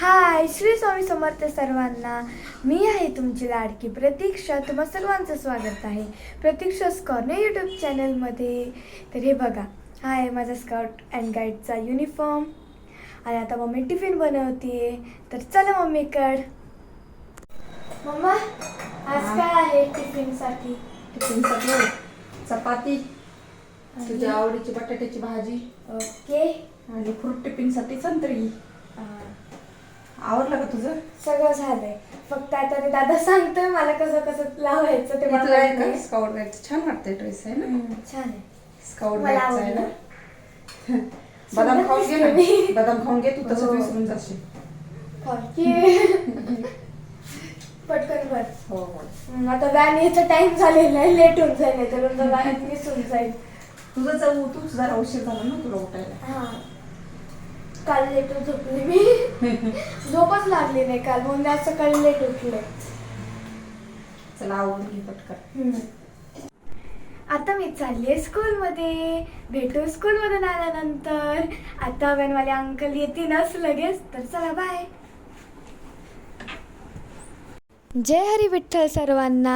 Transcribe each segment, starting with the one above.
हाय श्री स्वामी समर्थ सर्वांना. मी आहे तुमची लाडकी प्रतीक्षा. तुम्हा सर्वांचं स्वागत आहे. प्रतीक्षा स्कॉर्ने यूट्यूब चॅनलमध्ये तर हे बघा. हा आहे माझा स्काउट अँड गाईडचा युनिफॉर्म आणि आता मम्मी टिफिन बनवते तर चला मम्मीकड मम्मा आज काय आहे टिफिनसाठी टिफिनसाठी चपाती तुझ्या आवडीची बटाट्याची भाजी ओके. आणि फ्रूट टिफिनसाठी संत्री. आवडलं का तुझं? सगळं झालंय. फक्त आता ते दादा सांगतोय मला कसं कसं लावायचं ते मला माहीत नाही. स्काउट गाईडचं छान वाटतंय ड्रेस आहे ना? हम्म, छान आहे. स्काउट मला गाईडचा आहे ना? आवडलं. बदाम खाऊन घे ना. बदाम खाऊन घे तू तसं हो. विसरून जाशील. पटकन भर हो हो. हम्म, आता व्हॅन यायचा टाइम झालेला आहे. लेट होऊन जाईल तर व्हॅन मिस होऊन जाईल. तुझं जाऊ तूच जरा उशीर झाला ना तुला उठायला. हा. काल लेट झोपले मी. झोपच लागली नाही काल. म्हणून आज सकाळी लेट उठले. चला आवडून घे पटकन. आता मी चालली आहे स्कूलमध्ये. भेटू स्कूलमधून आल्यानंतर. आता व्हॅनवाले अंकल येतीलच लगेच. तर चला बाय जय हरी विठ्ठल सर्वांना.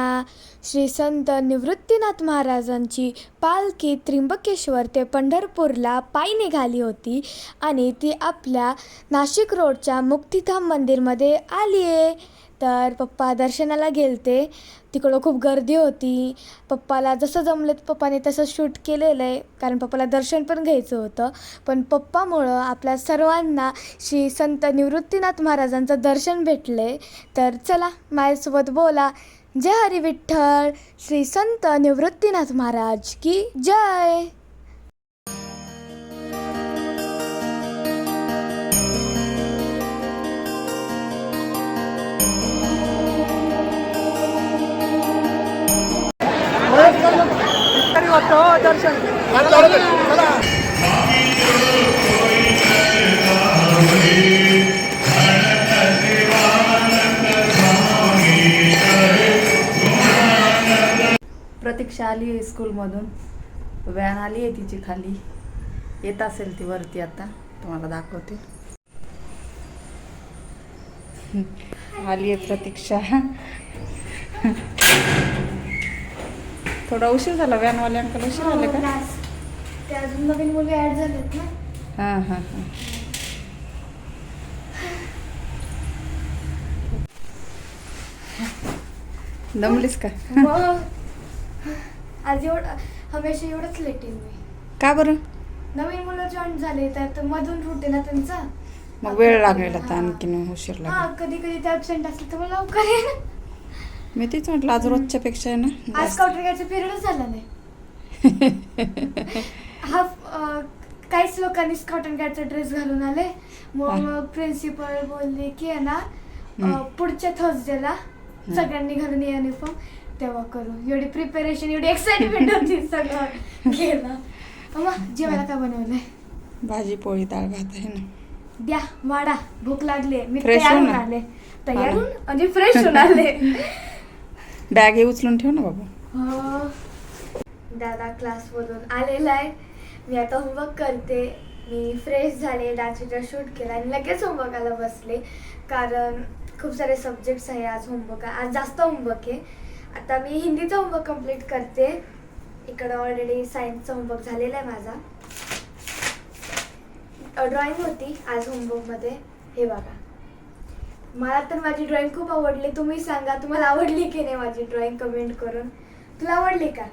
श्री संत निवृत्तीनाथ महाराजांची पालखी त्र्यंबकेश्वर ते पंढरपूरला पायी निघाली होती आणि ती आपल्या नाशिक रोडच्या मुक्तिधाम मंदिरमध्ये आली आहे. तर पप्पा दर्शनाला गेलते. तिकडं खूप गर्दी होती. पप्पाला जसं जमलं पप्पाने तसं शूट केलेलं आहे. कारण पप्पाला दर्शन पण घ्यायचं होतं. पण पप्पामुळं आपल्या सर्वांना श्री संत निवृत्तीनाथ महाराजांचं दर्शन भेटलं आहे तर चला माझ्यासोबत बोला. जय हरी विठ्ठल श्री संत निवृत्तीनाथ महाराज की जय. दर्शन. आली आहे स्कूलमधून. व्हॅन आली आहे तिची खाली. येत असेल ती वरती आता. तुम्हाला दाखवते. आली आहे प्रतीक्षा. थोडा उशीर झाला व्हॅनवाले अंकल उशीर आले का? ते अजून नवीन मुली ऍड झालेत ना. हां हां हां. दमलीस का? आज एवढं हमेशा एवढंच लेट येईल मी. का बरं? नवीन मुलं जॉईन झाले तर मधून आहे ना त्यांचा. मग वेळ लागेल आता आणखीन उशीर हा लागेल. कधी कधी ते ऍबसेंट असले तर मला लवकर येईल मी तेच म्हटलं आज रोजच्या पेक्षा आहे ना आज जास्त. घ्यायचा पिरियडच झाला नाही. हा अं, काहीच लोकांनी स्काउट अँड गाईडचा ड्रेस घालून आले. हा. मग मग प्रिन्सिपल बोलले की आहे ना अं, हम्म. पुढच्या थर्सडेला सगळ्यांनी घालून या युनिफॉर्म तेव्हा करू एवढी प्रिपरेशन एवढी एक्साइटमेंट होती सगळं. गेलं मग जेवायला काय बनवलंय? भाजी पोळी डाळ भात आहे ना. द्या वाडा भूक लागली मी Fresh तयार होऊन. आले. तयार होऊन म्हणजे फ्रेश होऊन आले. बॅग हे उचलून ठेव ना बाबू. हो. दादा क्लासमधून आलेला आहे. मी आता होमवर्क करते. मी फ्रेश झाले डान्सचा शूट केला. आणि लगेच होमवर्काला बसले. कारण खूप सारे सब्जेक्ट्स आहे आज होमवर्क आज जास्त होमवर्क आहे. आता मी हिंदीचं होमवर्क कंप्लीट करते. इकडं ऑलरेडी सायन्सचा होमवर्क झालेला आहे माझा. ड्रॉइंग होती आज होमवर्कमध्ये हे बघा. मला तर माझी ड्रॉइंग खूप आवडली. तुम्ही सांगा तुम्हाला आवडली की नाही माझी ड्रॉइंग कमेंट करून? तुला आवडली का?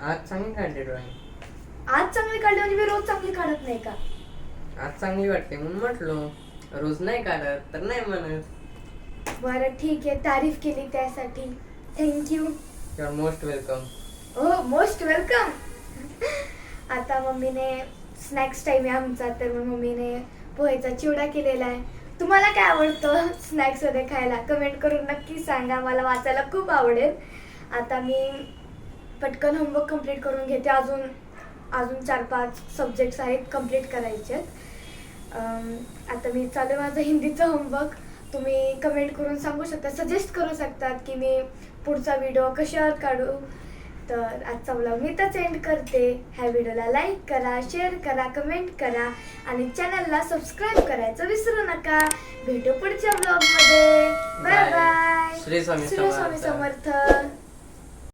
आज चांगली काढली ड्रॉइंग आज चांगली काढली म्हणजे मी रोज चांगली काढत नाही का? आज चांगली वाटते म्हणून म्हटलो. रोज नाही काढत तर नाही म्हणत. बरं ठीक आहे. तारीफ केली त्यासाठी. Thank you you are most welcome हो मोस्ट वेलकम आता मम्मीने स्नॅक्स टाईम आहे आमचा तर मग मम्मीने पोहेचा चिवडा केलेला आहे. तुम्हाला काय आवडतं स्नॅक्समध्ये खायला? कमेंट करून नक्की सांगा. मला वाचायला खूप आवडेल. आता मी पटकन होमवर्क कंप्लीट करून घेते. अजून अजून चार पाच सब्जेक्ट्स आहेत कंप्लीट करायचे आहेत. आता मी चालू आहे माझं हिंदीचं होमवर्क तुम्ही कमेंट करून सांगू शकता सजेस्ट करू शकतात की मी पुढचा व्हिडिओ कशावर काढू. तर आजचा ब्लॉग मी तर एंड करते. ह्या व्हिडिओला लाईक करा शेअर करा कमेंट करा आणि चॅनलला सबस्क्राईब करायचं विसरू नका. भेटू पुढच्या ब्लॉगमध्ये बाय. बाय श्री स्वामी. समर्थ.